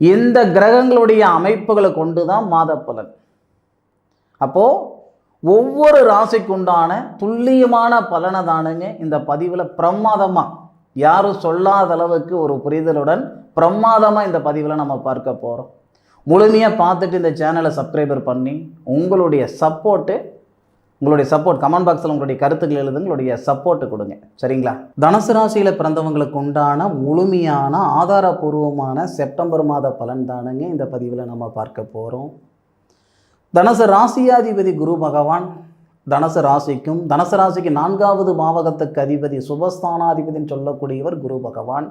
இந்த கிரகங்களுடைய அமைப்புகளை கொண்டு தான் மாத பலன் அப்போது ஒவ்வொரு ராசிக்குண்டான துல்லியமான பலனை தானுங்க இந்த பதிவில் பிரமாதமாக யாரும் சொல்லாத அளவுக்கு ஒரு புரிதலுடன் பிரமாதமாக இந்த பதிவில் நம்ம பார்க்க போகிறோம் முழுமையாக பார்த்துட்டு இந்த சேனலை சப்ஸ்கிரைபர் பண்ணி உங்களுடைய சப்போர்ட்டு உங்களுடைய சப்போர்ட் கமெண்ட் பாக்ஸில் உங்களுடைய கருத்துக்கள் எழுது உங்களுடைய சப்போர்ட்டு கொடுங்க. சரிங்களா? தனுசு ராசியில் பிறந்தவங்களுக்கு உண்டான முழுமையான ஆதாரபூர்வமான செப்டம்பர் மாத பலன் தானுங்க இந்த பதிவில் நம்ம பார்க்க போகிறோம் தனுசு ராசியாதிபதி குரு பகவான் தனுசு ராசிக்கும் தனுசு ராசிக்கு நான்காவது பாவகத்துக்கு அதிபதி சுபஸ்தானாதிபதினு சொல்லக்கூடியவர் குரு பகவான்.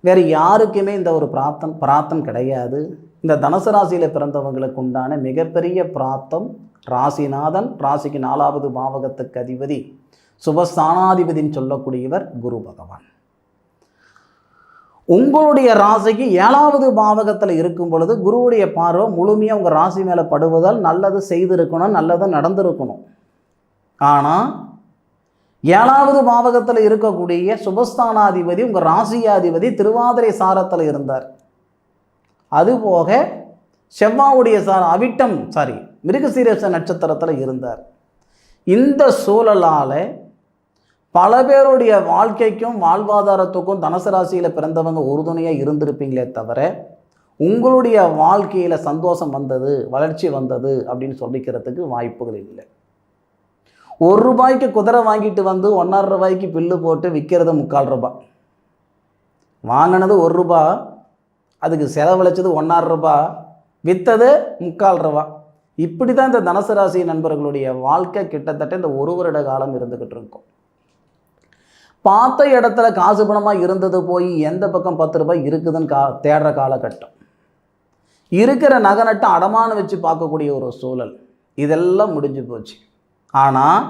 வேறு யாருக்குமே இந்த ஒரு பிரார்த்தம் பிரார்த்தம் கிடையாது. இந்த தனுசு ராசியில் பிறந்தவங்களுக்கு உண்டான மிகப்பெரிய பிராப்தம் ராசிநாதன் ராசிக்கு நாலாவது பாவகத்துக்கு அதிபதி சுபஸ்தானாதிபதின்னு சொல்லக்கூடியவர் குரு பகவான். உங்களுடைய ராசிக்கு ஏழாவது பாவகத்தில் இருக்கும் பொழுது குருவுடைய பார்வை முழுமையாக உங்கள் ராசி மேலே படுவதால் நல்லது செய்திருக்கணும் நல்லது நடந்திருக்கணும். ஆனால் ஏழாவது பாவகத்தில் இருக்கக்கூடிய சுபஸ்தானாதிபதி உங்கள் ராசியாதிபதி திருவாதிரை சாரத்தில் இருந்தார். அதுபோக செவ்வாவுடைய சார் அவிட்டம் சாரி மிருகசீரச நட்சத்திரத்தில் இருந்தார். இந்த சூழலால் பல பேருடைய வாழ்க்கைக்கும் வாழ்வாதாரத்துக்கும் தனுசு ராசியில் பிறந்தவங்க உறுதுணையாக இருந்திருப்பீங்களே தவிர உங்களுடைய வாழ்க்கையில் சந்தோஷம் வந்தது வளர்ச்சி வந்தது அப்படின்னு சொல்லிக்கிறதுக்கு வாய்ப்புகள் இல்லை. ஒரு ரூபாய்க்கு குதிரை வாங்கிட்டு வந்து ஒன்றரை ரூபாய்க்கு பில்லு போட்டு விற்கிறது முக்கால் ரூபாய். வாங்கினது ஒரு ரூபாய் அதுக்கு செலவழிச்சது ஒன்றாறு ரூபா விற்றது முக்கால் ரூபா. இப்படி தான் இந்த தனுசு ராசி நண்பர்களுடைய வாழ்க்கை கிட்டத்தட்ட இந்த ஒரு வருட காலம் இருந்துக்கிட்டு இருக்கும். பார்த்த இடத்துல காசு பணமாக இருந்தது போய் எந்த பக்கம் பத்து ரூபாய் இருக்குதுன்னு கா தேடுற காலகட்டம். இருக்கிற நகை நட்டை அடமானம் வச்சு பார்க்கக்கூடிய ஒரு சூழல். இதெல்லாம் முடிஞ்சு போச்சு. ஆனால்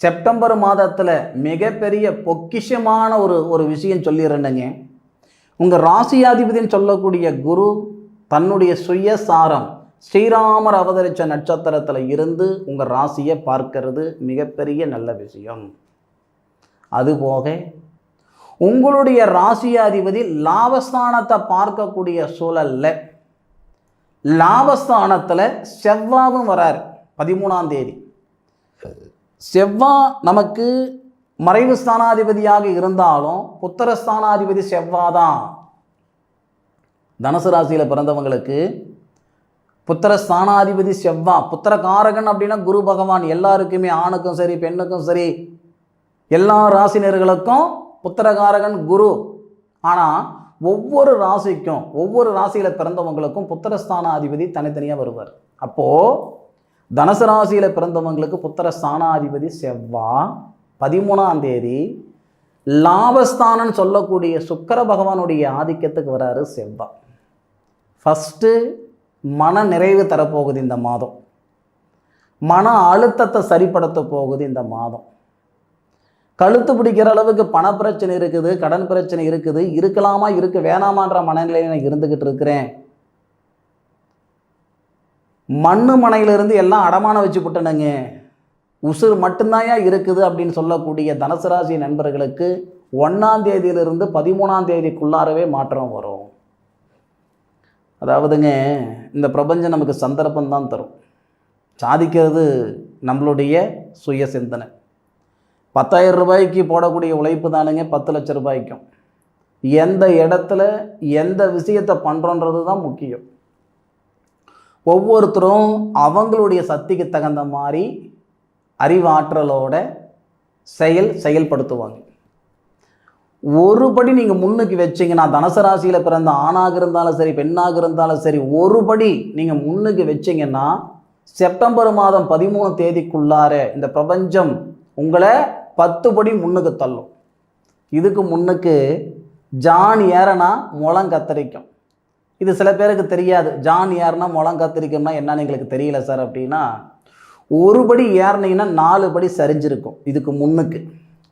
செப்டம்பர் மாதத்தில் மிகப்பெரிய பொக்கிஷமான ஒரு ஒரு விஷயம் சொல்லிடுறேன்னுங்க உங்கள் ராசியாதிபதினு சொல்லக்கூடிய குரு தன்னுடைய சுயசாரம் ஸ்ரீராமர் அவதரித்த நட்சத்திரத்தில் இருந்து உங்கள் ராசியை பார்க்கறது மிகப்பெரிய நல்ல விஷயம். அதுபோக உங்களுடைய ராசியாதிபதி லாபஸ்தானத்தை பார்க்கக்கூடிய சூழல்ல லாபஸ்தானத்தில் செவ்வாவும் வரார் பதிமூணாம் தேதி. செவ்வா நமக்கு மறைவு ஸ்தானாதிபதியாக இருந்தாலும் புத்திர ஸ்தானாதிபதி செவ்வா தான் தனுசு ராசியில் பிறந்தவங்களுக்கு புத்திர ஸ்தானாதிபதி செவ்வா. புத்திரகாரகன் அப்படின்னா குரு பகவான். எல்லாருக்குமே ஆணுக்கும் சரி பெண்ணுக்கும் சரி எல்லா ராசினர்களுக்கும் புத்திரகாரகன் குரு. ஆனால் ஒவ்வொரு ராசிக்கும் ஒவ்வொரு ராசியில் பிறந்தவங்களுக்கும் புத்திரஸ்தானாதிபதி தனித்தனியாக வருவார். அப்போது தனுசு ராசியில் பிறந்தவங்களுக்கு புத்திர ஸ்தானாதிபதி செவ்வா. பதிமூணாம் தேதி லாபஸ்தானன்னு சொல்லக்கூடிய சுக்கர பகவானுடைய ஆதிக்கத்துக்கு வராரு செவ்வா ஃபஸ்ட்டு மன நிறைவு தரப்போகுது இந்த மாதம். மன அழுத்தத்தை சரிப்படுத்த போகுது இந்த மாதம். கழுத்து பிடிக்கிற அளவுக்கு பணப்பிரச்சனை இருக்குது கடன் பிரச்சனை இருக்குது இருக்கலாமா இருக்க வேணாமான்ற மனநிலையில் நான் இருந்துக்கிட்டு இருக்கிறேன். மண்ணு மனையிலிருந்து எல்லாம் அடமானம் வச்சு விட்டனுங்க உசுர் மட்டும்தாயா இருக்குது அப்படின்னு சொல்லக்கூடிய தனுசு ராசி நண்பர்களுக்கு ஒன்றாம் தேதியிலிருந்து பதிமூணாம் தேதிக்குள்ளாரவே மாற்றம் வரும். அதாவதுங்க இந்த பிரபஞ்சம் நமக்கு சந்தர்ப்பம் தான் தரும். சாதிக்கிறது நம்மளுடைய சுய சிந்தனை. பத்தாயிரம் ரூபாய்க்கு போடக்கூடிய உழைப்பு தானுங்க பத்து லட்ச ரூபாய்க்கும். எந்த இடத்துல எந்த விஷயத்தை பண்ணுறோன்றது தான் முக்கியம். ஒவ்வொருத்தரும் அவங்களுடைய சக்திக்கு தகுந்த மாதிரி அறிவாற்றலோட செயல் செயல்படுத்துவாங்க. ஒருபடி நீங்கள் முன்னுக்கு வச்சிங்கன்னா தனுசு ராசியில் பிறந்த ஆணாக இருந்தாலும் சரி பெண்ணாக இருந்தாலும் சரி ஒருபடி நீங்கள் முன்னுக்கு வச்சிங்கன்னா செப்டம்பர் மாதம் பதிமூணு தேதிக்குள்ளார இந்த பிரபஞ்சம் உங்களை பத்து படி முன்னுக்கு தள்ளும். இதுக்கு முன்னுக்கு ஜான் ஏறனா முளம் கத்தரிக்கும். இது சில பேருக்கு தெரியாது. ஜான் ஏறனா முளம் கத்தரிக்கும்னா என்னன்னு எங்களுக்கு தெரியல சார் அப்படின்னா ஒரு படி ஏறினீங்கன்னா நாலு படி சரிஞ்சிருக்கும் இதுக்கு முன்னுக்கு.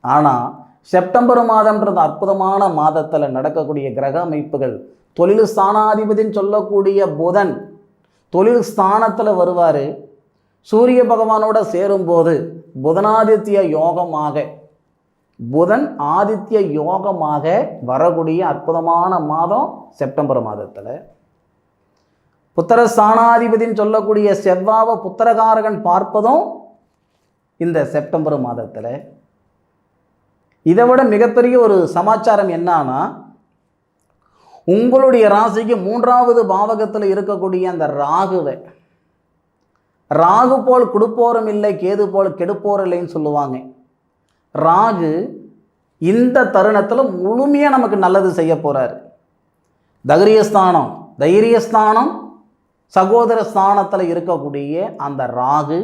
ஆனால் செப்டம்பர் மாதம்ன்றது அற்புதமான மாதத்தில் நடக்கக்கூடிய கிரக அமைப்புகள் தொழில் ஸ்தானாதிபதின்னு சொல்லக்கூடிய புதன் தொழில் ஸ்தானத்தில் வருவார். சூரிய பகவானோட சேரும்போது புதனாதித்ய யோகமாக புதன் ஆதித்ய யோகமாக வரக்கூடிய அற்புதமான மாதம் செப்டம்பர் மாதத்தில். புத்திர ஸ்தானாதிபதின்னு சொல்லக்கூடிய செவ்வாவை புத்திரகாரகன் பார்ப்பதும் இந்த செப்டம்பர் மாதத்தில். இதை விட மிகப்பெரிய ஒரு சமாச்சாரம் என்னன்னா உங்களுடைய ராசிக்கு மூன்றாவது பாவகத்தில் இருக்கக்கூடிய அந்த ராகுவை ராகு போல் கொடுப்போரும் இல்லை கேது போல் கெடுப்போர் இல்லைன்னு சொல்லுவாங்க. ராகு இந்த தருணத்தில் முழுமையாக நமக்கு நல்லது செய்ய போகிறார் தைரியஸ்தானம் தைரியஸ்தானம் சகோதர ஸ்தானத்தில் இருக்கக்கூடிய அந்த ராகு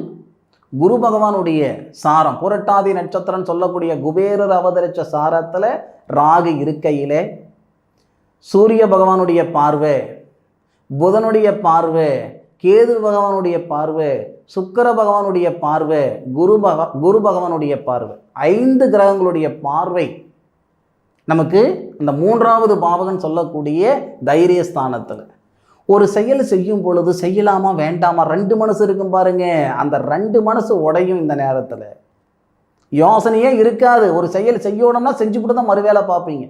குரு பகவானுடைய சாரம் புரட்டாதி நட்சத்திரம் சொல்லக்கூடிய குபேரர் அவதரித்த சாரத்தில் ராகு இருக்கையிலே சூரிய பகவானுடைய பார்வை புதனுடைய பார்வை கேது பகவானுடைய பார்வை சுக்கர பகவானுடைய பார்வை குரு பக குரு பகவானுடைய பார்வை. ஐந்து கிரகங்களுடைய பார்வை நமக்கு அந்த மூன்றாவது பாவகன் சொல்லக்கூடிய தைரிய ஸ்தானத்தில். ஒரு செயல் செய்யும் பொழுது செய்யலாமா வேண்டாமா? ரெண்டு மனசு இருக்கும் பாருங்க. அந்த ரெண்டு மனசு உடையும் இந்த நேரத்தில். யோசனையே இருக்காது. ஒரு செயல் செய்யணும்னா செஞ்சுவிட்டு தான் மறுவேளை பார்ப்பீங்க.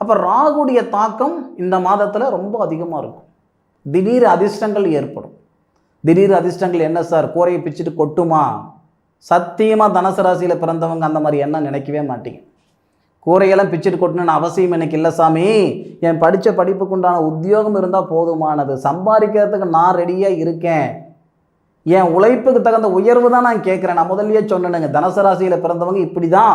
அப்போ ராகுடைய தாக்கம் இந்த மாதத்தில் ரொம்ப அதிகமாக இருக்கும். திடீர் அதிர்ஷ்டங்கள் ஏற்படும். திடீர் அதிர்ஷ்டங்கள் என்ன சார்? கூரையை பிச்சுட்டு கொட்டுமா? சத்தியமாக தனுசு ராசியில் பிறந்தவங்க அந்த மாதிரி என்ன நினைக்கவே மாட்டீங்க. கூரையெல்லாம் பிச்சுட்டு கொட்டணும்னு அவசியம் எனக்கு இல்லை சாமி. என் படித்த படிப்புக்கு உண்டான உத்தியோகம் இருந்தால் போதுமானது. சம்பாதிக்கிறதுக்கு நான் ரெடியாக இருக்கேன். என் உழைப்புக்கு தகுந்த உயர்வு தான் நான் கேட்குறேன். நான் முதல்லயே சொன்னேனுங்க. தனசராசியில் பிறந்தவங்க இப்படி தான்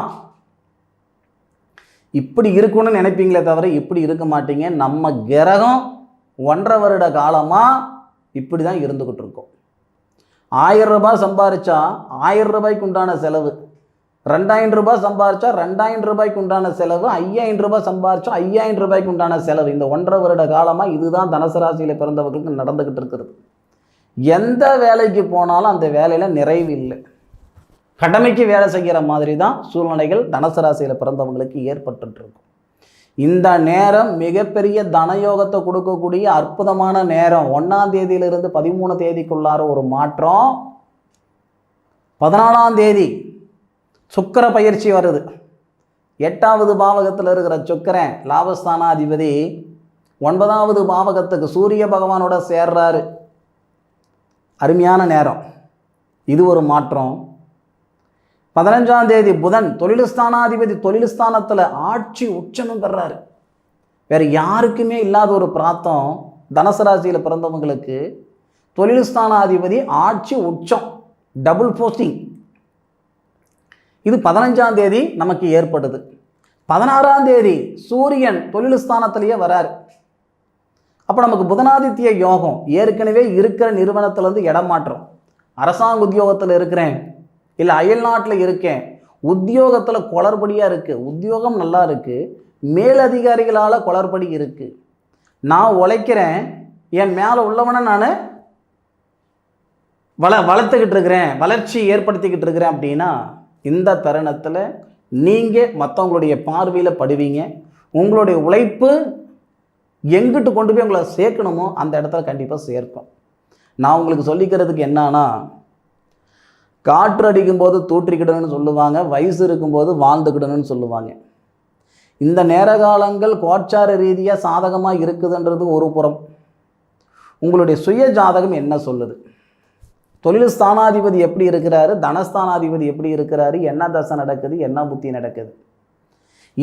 இப்படி இருக்கணும்னு நினைப்பீங்களே தவிர இப்படி இருக்க மாட்டீங்க. நம்ம கிரகம் ஒன்றரை வருட காலமாக இப்படி தான் இருந்துக்கிட்டு இருக்கோம். ஆயிரம் ரூபாய் சம்பாரிச்சா ஆயிரம் ரூபாய்க்கு உண்டான செலவு. ரெண்டாயிரம் ரூபாய் சம்பாரிச்சா ரெண்டாயிரம் ரூபாய்க்கு உண்டான செலவு ஐயாயிரம் ரூபாய் சம்பாரிச்சா ஐயாயிரம் ரூபாய்க்கு உண்டான செலவு. இந்த ஒன்றரை வருட காலமாக இதுதான் தனுசு ராசியில் பிறந்தவர்களுக்கு நடந்துக்கிட்டு இருக்கிறது எந்த வேலைக்கு போனாலும் அந்த வேலையில் நிறைவு இல்லை. கடமைக்கு வேலை செய்கிற மாதிரி தான் சூழ்நிலைகள் தனுசு ராசியில் பிறந்தவங்களுக்கு ஏற்பட்டுட்டு இருக்கும். இந்த நேரம் மிகப்பெரிய தனயோகத்தை கொடுக்கக்கூடிய அற்புதமான நேரம். ஒன்றாம் தேதியிலிருந்து பதிமூணு தேதிக்குள்ளார ஒரு மாற்றம். பதினாலாம் தேதி சுக்கர பயிற்சி வருது. எட்டாவது பாவகத்தில் இருக்கிற சுக்கரன் லாபஸ்தானாதிபதி. ஒன்பதாவது பாவகத்துக்கு சூரிய பகவானோட சேர்றாரு. அருமையான நேரம். இது ஒரு மாற்றம். பதினஞ்சாம் தேதி புதன் தொழில் தொழிலுஸ்தானத்தில் தொழில் ஸ்தானத்தில் ஆட்சி உச்சமும் பெறாரு. வேறு யாருக்குமே இல்லாத ஒரு பிராத்தம் தனுசு ராசியில் பிறந்தவங்களுக்கு தொழிலுஸ்தானாதிபதி ஆட்சி உச்சம். Double posting. இது பதினஞ்சாம் தேதி நமக்கு ஏற்படுது பதினாறாம் தேதி சூரியன் தொழில் ஸ்தானத்திலேயே வராரு. அப்போ நமக்கு புதனாதித்ய யோகம் ஏற்கனவே இருக்கிற நிறுவனத்திலேருந்து இடம் மாற்றம். அரசாங்க உத்தியோகத்தில் இருக்கிறேன். இல்லை அயல் நாட்டில் இருக்கேன். உத்தியோகத்தில் குளறுபடியாக இருக்குது உத்தியோகம் நல்லா இருக்குது மேலதிகாரிகளால் குளறுபடி இருக்குது நான் உழைக்கிறேன். என் மேலே உள்ளவனை நான் வள வளர்த்துக்கிட்டு இருக்கிறேன். வளர்ச்சி ஏற்படுத்திக்கிட்டு இருக்கிறேன் அப்படின்னா இந்த தருணத்தில் நீங்கள் மற்றவங்களுடைய பார்வையில் படுவீங்க. உங்களுடைய உழைப்பு எங்கிட்டு கொண்டு போய் உங்களை சேர்க்கணுமோ அந்த இடத்துல கண்டிப்பாக சேர்க்கும். நான் உங்களுக்கு சொல்லிக்கிறதுக்கு என்னன்னா காற்று அடிக்கும்போது தூற்றிக்கிடணும்னு சொல்லுவாங்க வயசு இருக்கும்போது வாழ்ந்துக்கிடணும்னு சொல்லுவாங்க. இந்த நேர காலங்கள் கோச்சார ரீதியாக சாதகமாக இருக்குதுன்றது ஒரு புறம். உங்களுடைய சுய ஜாதகம் என்ன சொல்லுது? தொழில் ஸ்தானாதிபதி எப்படி இருக்கிறாரு? தனஸ்தானாதிபதி எப்படி இருக்கிறாரு? என்ன தசை நடக்குது? என்ன புத்தி நடக்குது?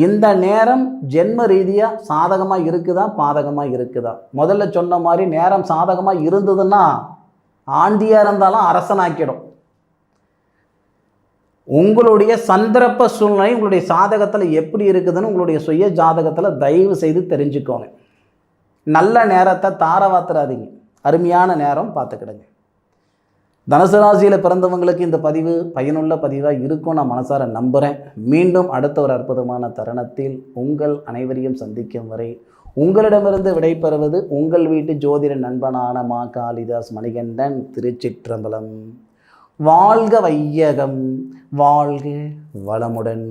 இந்த நேரம் ஜென்ம ரீதியாக சாதகமாக இருக்குதா? பாதகமாக இருக்குதா? முதல்ல சொன்ன மாதிரி நேரம் சாதகமாக இருந்ததுன்னா ஆண்டியாக இருந்தாலும் அரசனாக்கிடும். உங்களுடைய சந்தர்ப்ப சூழ்நிலை உங்களுடைய சாதகத்தில் எப்படி இருக்குதுன்னு உங்களுடைய சுய ஜாதகத்தில் தயவு செய்து தெரிஞ்சுக்கோங்க. நல்ல நேரத்தை தாரவாத்துறாதீங்க அருமையான நேரம் பார்த்துக்கிடுங்க. தனுசு ராசியில் பிறந்தவங்களுக்கு இந்த பதிவு பயனுள்ள பதிவாக இருக்கும். நான் மனசார நம்புகிறேன் மீண்டும் அடுத்த ஒரு அற்புதமான தருணத்தில் உங்கள் அனைவரையும் சந்திக்கும் வரை உங்களிடமிருந்து விடைபெறுவது உங்கள் வீட்டு ஜோதிட நண்பனான மா காளிதாஸ் மணிகண்டன் திருச்சிற்றம்பலம். வாழ்க வையகம் வாழ்க வளமுடன்.